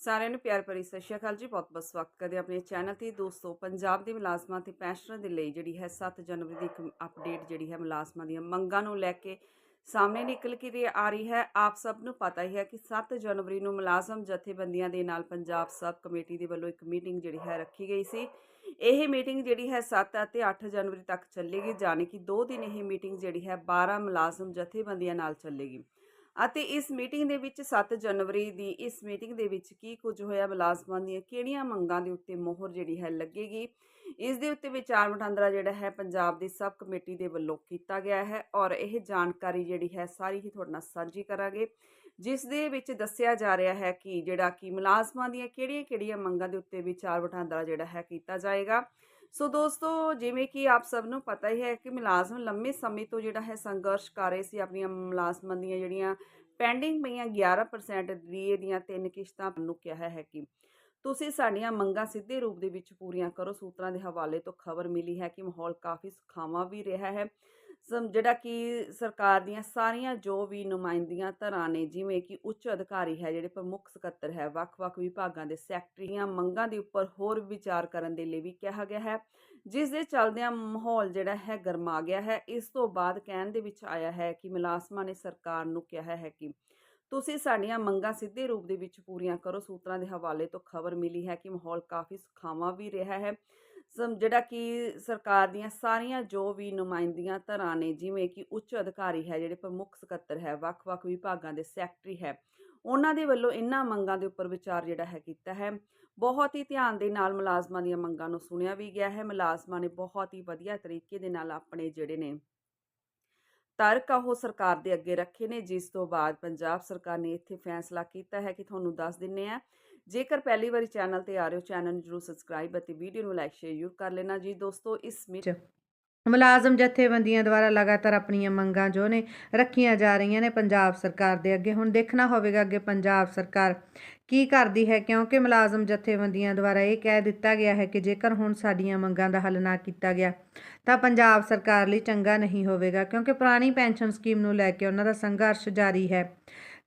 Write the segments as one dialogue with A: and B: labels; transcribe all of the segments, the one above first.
A: ਸਾਰਿਆਂ ਨੂੰ ਪਿਆਰ ਭਰੀ ਸਤਿ ਸ਼੍ਰੀ ਅਕਾਲ ਜੀ। ਬਹੁਤ ਬਹੁਤ ਸਵਾਗਤ ਕਰਦੇ ਆਪਣੇ ਚੈਨਲ ਤੇ। ਦੋਸਤੋ, ਪੰਜਾਬ ਦੇ ਮੁਲਾਜ਼ਮਾਂ ਤੇ ਪੈਨਸ਼ਨਰਾਂ ਦੇ ਲਈ ਜਿਹੜੀ ਹੈ 7 ਜਨਵਰੀ ਦੀ ਇੱਕ ਅਪਡੇਟ ਜਿਹੜੀ ਹੈ ਮੁਲਾਜ਼ਮਾਂ ਦੀਆਂ ਮੰਗਾਂ ਨੂੰ ਲੈ ਕੇ ਸਾਹਮਣੇ ਨਿਕਲ ਕੇ ਰਹੀ- ਆ ਰਹੀ ਹੈ। ਆਪ ਸਭ ਨੂੰ ਪਤਾ ਹੀ ਹੈ ਕਿ 7 ਜਨਵਰੀ ਨੂੰ ਮੁਲਾਜ਼ਮ ਜਥੇਬੰਦੀਆਂ ਦੇ ਨਾਲ ਪੰਜਾਬ ਸਬ ਕਮੇਟੀ ਦੇ ਵੱਲੋਂ ਇੱਕ ਮੀਟਿੰਗ ਜਿਹੜੀ ਹੈ ਰੱਖੀ ਗਈ ਸੀ। ਇਹ ਮੀਟਿੰਗ ਜਿਹੜੀ ਹੈ 7 ਅਤੇ 8 ਜਨਵਰੀ ਤੱਕ ਚੱਲੇਗੀ ਯਾਨੀ ਕਿ 2 ਦਿਨ ਇਹ ਮੀਟਿੰਗ ਜਿਹੜੀ ਹੈ 12 ਮੁਲਾਜ਼ਮ ਜਥੇਬੰਦੀਆਂ ਨਾਲ ਚੱਲੇਗੀ। ਅਤੇ ਇਸ ਮੀਟਿੰਗ ਦੇ ਵਿੱਚ 7 ਜਨਵਰੀ ਦੀ ਇਸ ਮੀਟਿੰਗ ਦੇ ਵਿੱਚ ਕੀ ਕੁਝ ਹੋਇਆ, ਮੁਲਾਜ਼ਮਾਂ ਦੀਆਂ ਕਿਹੜੀਆਂ ਮੰਗਾਂ ਦੇ ਉੱਤੇ ਮੋਹਰ ਜਿਹੜੀ ਹੈ ਲੱਗੇਗੀ? ਇਸ ਦੇ ਉੱਤੇ ਵਿਚਾਰ ਵਟਾਂਦਰਾ ਜਿਹੜਾ ਹੈ ਪੰਜਾਬ ਦੀ ਸਬ ਕਮੇਟੀ ਦੇ ਵੱਲੋਂ ਕੀਤਾ ਗਿਆ ਹੈ ਔਰ ਇਹ ਜਾਣਕਾਰੀ ਜਿਹੜੀ ਹੈ ਸਾਰੀ ਹੀ ਤੁਹਾਡੇ ਨਾਲ ਸਾਂਝੀ ਕਰਾਂਗੇ, ਜਿਸ ਦੇ ਵਿੱਚ ਦੱਸਿਆ ਜਾ ਰਿਹਾ ਹੈ ਕਿ ਜਿਹੜਾ ਕਿ ਮੁਲਾਜ਼ਮਾਂ ਦੀਆਂ ਕਿਹੜੀਆਂ-ਕਿਹੜੀਆਂ ਮੰਗਾਂ ਦੇ ਉੱਤੇ ਵਿਚਾਰ ਵਟਾਂਦਰਾ ਜਿਹੜਾ ਹੈ ਕੀਤਾ ਜਾਏਗਾ। ਸੋ ਦੋਸਤੋ, ਜਿਵੇਂ ਕਿ ਆਪ ਸਭ ਨੂੰ ਪਤਾ ਹੀ ਹੈ ਕਿ ਮੁਲਾਜ਼ਮ ਲੰਮੇ ਸਮੇਂ ਤੋਂ ਜਿਹੜਾ ਹੈ ਸੰਘਰਸ਼ ਕਰ ਰਹੇ ਸੀ, ਆਪਣੀਆਂ ਮੁਲਾਜ਼ਮਾਂ ਦੀਆਂ ਜਿਹੜੀਆਂ ਪੈਂਡਿੰਗ ਪਈਆਂ 11% ਡੀਏ ਦੀਆਂ ਤਿੰਨ ਕਿਸ਼ਤਾਂ ਨੂੰ ਕਿਹਾ ਹੈ ਕਿ ਤੁਸੀਂ ਸਾਡੀਆਂ ਮੰਗਾਂ ਸਿੱਧੇ ਰੂਪ ਦੇ ਵਿੱਚ ਪੂਰੀਆਂ ਕਰੋ। ਸੂਤਰਾਂ ਦੇ ਹਵਾਲੇ ਤੋਂ ਖਬਰ ਮਿਲੀ ਹੈ ਕਿ ਮਾਹੌਲ ਕਾਫੀ ਸੁਖਾਵਾਂ ਵੀ ਰਿਹਾ ਹੈ। ਜਿਹੜਾ ਕਿ ਸਰਕਾਰ ਦੀਆਂ ਸਾਰੀਆਂ ਜੋ ਵੀ ਨੁਮਾਇੰਦੀਆਂ ਧਰਾਂ ਨੇ, ਜਿਵੇਂ ਕਿ ਉੱਚ ਅਧਿਕਾਰੀ ਹੈ, ਜਿਹੜੇ ਪ੍ਰਮੁੱਖ ਸਕੱਤਰ ਹੈ, ਵੱਖ-ਵੱਖ ਵਿਭਾਗਾਂ ਦੇ ਸੈਕਟਰੀਆਂ, ਮੰਗਾਂ ਦੇ ਉੱਪਰ ਹੋਰ ਵਿਚਾਰ ਕਰਨ ਦੇ ਲਈ ਵੀ ਕਿਹਾ ਗਿਆ ਹੈ, ਜਿਸ ਦੇ ਚੱਲਦਿਆਂ ਮਾਹੌਲ ਜਿਹੜਾ ਹੈ, ਗਰਮਾ ਗਿਆ ਹੈ। ਇਸ ਤੋਂ ਬਾਅਦ ਕਹਿਣ ਦੇ ਵਿੱਚ ਆਇਆ ਹੈ ਕਿ ਮੁਲਾਜ਼ਮਾਂ ਨੇ ਸਰਕਾਰ ਨੂੰ ਕਿਹਾ ਹੈ ਕਿ ਤੁਸੀਂ ਸਾਡੀਆਂ ਮੰਗਾਂ ਸਿੱਧੇ ਰੂਪ ਦੇ ਵਿੱਚ ਪੂਰੀਆਂ ਕਰੋ। ਸੂਤਰਾਂ ਦੇ ਹਵਾਲੇ ਤੋਂ ਖਬਰ ਮਿਲੀ ਹੈ ਕਿ ਮਾਹੌਲ ਕਾਫੀ ਸੁਖਾਵਾਂ ਵੀ ਰਿਹਾ ਹੈ। ਜਿਹੜਾ ਕਿ ਸਰਕਾਰ ਦੀਆਂ ਸਾਰੀਆਂ ਜੋ ਵੀ ਨੁਮਾਇੰਦੀਆਂ ਧਰਾਂ ਨੇ, ਜਿਵੇਂ ਕਿ ਉੱਚ ਅਧਿਕਾਰੀ ਹੈ, ਜਿਹੜੇ ਪ੍ਰਮੁੱਖ ਸਕੱਤਰ ਹੈ, ਵੱਖ-ਵੱਖ ਵਿਭਾਗਾਂ ਦੇ ਸੈਕਟਰੀ ਹੈ, ਉਹਨਾਂ ਦੇ ਵੱਲੋਂ ਇਹਨਾਂ ਮੰਗਾਂ ਦੇ ਉੱਪਰ ਵਿਚਾਰ ਜਿਹੜਾ ਹੈ ਕੀਤਾ ਹੈ। ਬਹੁਤ ਹੀ ਧਿਆਨ ਦੇ ਨਾਲ ਮੁਲਾਜ਼ਮਾਂ ਦੀਆਂ ਮੰਗਾਂ ਨੂੰ ਸੁਣਿਆ ਵੀ ਗਿਆ ਹੈ। ਮੁਲਾਜ਼ਮਾਂ ਨੇ ਬਹੁਤ ਹੀ ਵਧੀਆ ਤਰੀਕੇ ਦੇ ਨਾਲ ਆਪਣੇ ਜਿਹੜੇ ਨੇ ਤਰਕ ਆ, ਉਹ ਸਰਕਾਰ ਦੇ ਅੱਗੇ ਰੱਖੇ ਨੇ। ਜਿਸ ਤੋਂ ਬਾਅਦ ਪੰਜਾਬ ਸਰਕਾਰ ਨੇ ਇੱਥੇ ਫੈਸਲਾ ਕੀਤਾ ਹੈ ਕਿ ਤੁਹਾਨੂੰ ਦੱਸ ਦਿੰਨੇ ਆ ਜੇਕਰ ਪਹਿਲੀ ਵਾਰੀ ਚੈਨਲ ਤੇ ਆ ਰਹੇ ਹੋ, ਚੈਨਲ ਨੂੰ ਜਰੂਰ ਸਬਸਕ੍ਰਾਈਬ ਅਤੇ ਵੀਡੀਓ ਨੂੰ ਲਾਈਕ ਸ਼ੇਅਰ ਜ਼ਰੂਰ ਕਰ ਲੈਣਾ ਜੀ। ਦੋਸਤੋ, ਇਸ ਮੀ
B: ਮੁਲਾਜ਼ਮ ਜਥੇਬੰਦੀਆਂ ਦੁਆਰਾ ਲਗਾਤਾਰ ਆਪਣੀਆਂ ਮੰਗਾਂ ਜੋ ਨੇ ਰੱਖੀਆਂ ਜਾ ਰਹੀਆਂ ਨੇ ਪੰਜਾਬ ਸਰਕਾਰ ਦੇ ਅੱਗੇ। ਹੁਣ ਦੇਖਣਾ ਹੋਵੇਗਾ ਅੱਗੇ ਪੰਜਾਬ ਸਰਕਾਰ ਕੀ ਕਰਦੀ ਹੈ, ਕਿਉਂਕਿ ਮੁਲਾਜ਼ਮ ਜਥੇਬੰਦੀਆਂ ਦੁਆਰਾ ਇਹ ਕਹਿ ਦਿੱਤਾ ਗਿਆ ਹੈ ਕਿ ਜੇਕਰ ਹੁਣ ਸਾਡੀਆਂ ਮੰਗਾਂ ਦਾ ਹੱਲ ਨਾ ਕੀਤਾ ਗਿਆ, ਤਾਂ ਪੰਜਾਬ ਸਰਕਾਰ ਲਈ ਚੰਗਾ ਨਹੀਂ ਹੋਵੇਗਾ, ਕਿਉਂਕਿ ਪੁਰਾਣੀ ਪੈਨਸ਼ਨ ਸਕੀਮ ਨੂੰ ਲੈ ਕੇ ਉਹਨਾਂ ਦਾ ਸੰਘਰਸ਼ ਜਾਰੀ ਹੈ।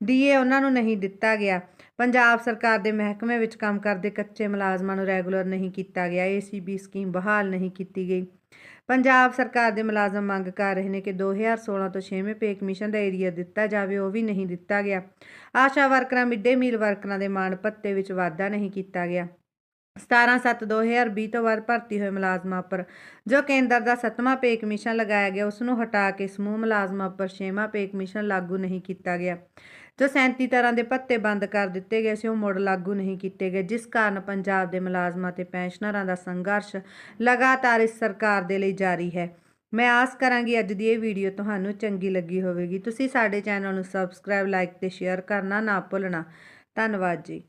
B: ਡੀਏ ਉਹਨਾਂ ਨੂੰ ਨਹੀਂ ਦਿੱਤਾ ਗਿਆ। ਪੰਜਾਬ ਸਰਕਾਰ ਦੇ ਮਹਿਕਮੇ ਵਿੱਚ ਕੰਮ ਕਰਦੇ ਕੱਚੇ ਮੁਲਾਜ਼ਮਾਂ ਨੂੰ ਰੈਗੂਲਰ ਨਹੀਂ ਕੀਤਾ ਗਿਆ ਏਸੀਬੀ ਸਕੀਮ ਬਹਾਲ ਨਹੀਂ ਕੀਤੀ ਗਈ। ਪੰਜਾਬ ਸਰਕਾਰ ਦੇ ਮੁਲਾਜ਼ਮ ਮੰਗ ਕਰ ਰਹੇ ਨੇ ਕਿ 2016 ਤੋਂ 6ਵੇਂ ਪੇ ਕਮਿਸ਼ਨ ਦਾ ਏਰੀਆ ਦਿੱਤਾ ਜਾਵੇ, ਉਹ ਵੀ ਨਹੀਂ ਦਿੱਤਾ ਗਿਆ। ਆਸ਼ਾ ਵਰਕਰਾਂ ਮਿੱਡੇ ਮੀਲ ਵਰਕਰਾਂ ਦੇ ਮਾਣ ਭੱਤੇ ਵਿੱਚ ਵਾਧਾ ਨਹੀਂ ਕੀਤਾ ਗਿਆ। 17/7/2020 ਤੋਂ ਬਾਅਦ ਭਰਤੀ ਹੋਏ ਮੁਲਾਜ਼ਮਾਂ ਉੱਪਰ ਜੋ ਕੇਂਦਰ ਦਾ 7ਵਾਂ ਪੇ ਕਮਿਸ਼ਨ ਲਗਾਇਆ ਗਿਆ, ਉਸ ਨੂੰ ਹਟਾ ਕੇ ਸਮੂਹ ਮੁਲਾਜ਼ਮਾਂ ਉੱਪਰ 6ਵਾਂ ਪੇ ਕਮਿਸ਼ਨ ਲਾਗੂ ਨਹੀਂ ਕੀਤਾ ਗਿਆ। ਜੋ 37 ਤਰ੍ਹਾਂ ਦੇ ਭੱਤੇ ਬੰਦ ਕਰ ਦਿੱਤੇ ਗਏ ਸੀ, ਉਹ ਮੁੜ ਲਾਗੂ ਨਹੀਂ ਕੀਤੇ ਗਏ, ਜਿਸ ਕਾਰਨ ਪੰਜਾਬ ਦੇ ਮੁਲਾਜ਼ਮਾਂ ਤੇ ਪੈਨਸ਼ਨਰਾਂ ਦਾ ਸੰਘਰਸ਼ ਲਗਾਤਾਰ ਇਸ ਸਰਕਾਰ ਦੇ ਲਈ ਜਾਰੀ ਹੈ। ਮੈਂ ਆਸ ਕਰਾਂਗੀ ਅੱਜ ਦੀ ਇਹ ਵੀਡੀਓ ਤੁਹਾਨੂੰ ਚੰਗੀ ਲੱਗੀ ਹੋਵੇਗੀ। ਤੁਸੀਂ ਸਾਡੇ ਚੈਨਲ ਨੂੰ ਸਬਸਕ੍ਰਾਈਬ ਲਾਈਕ ਤੇ ਸ਼ੇਅਰ ਕਰਨਾ ਨਾ ਭੁੱਲਣਾ। ਧੰਨਵਾਦ ਜੀ।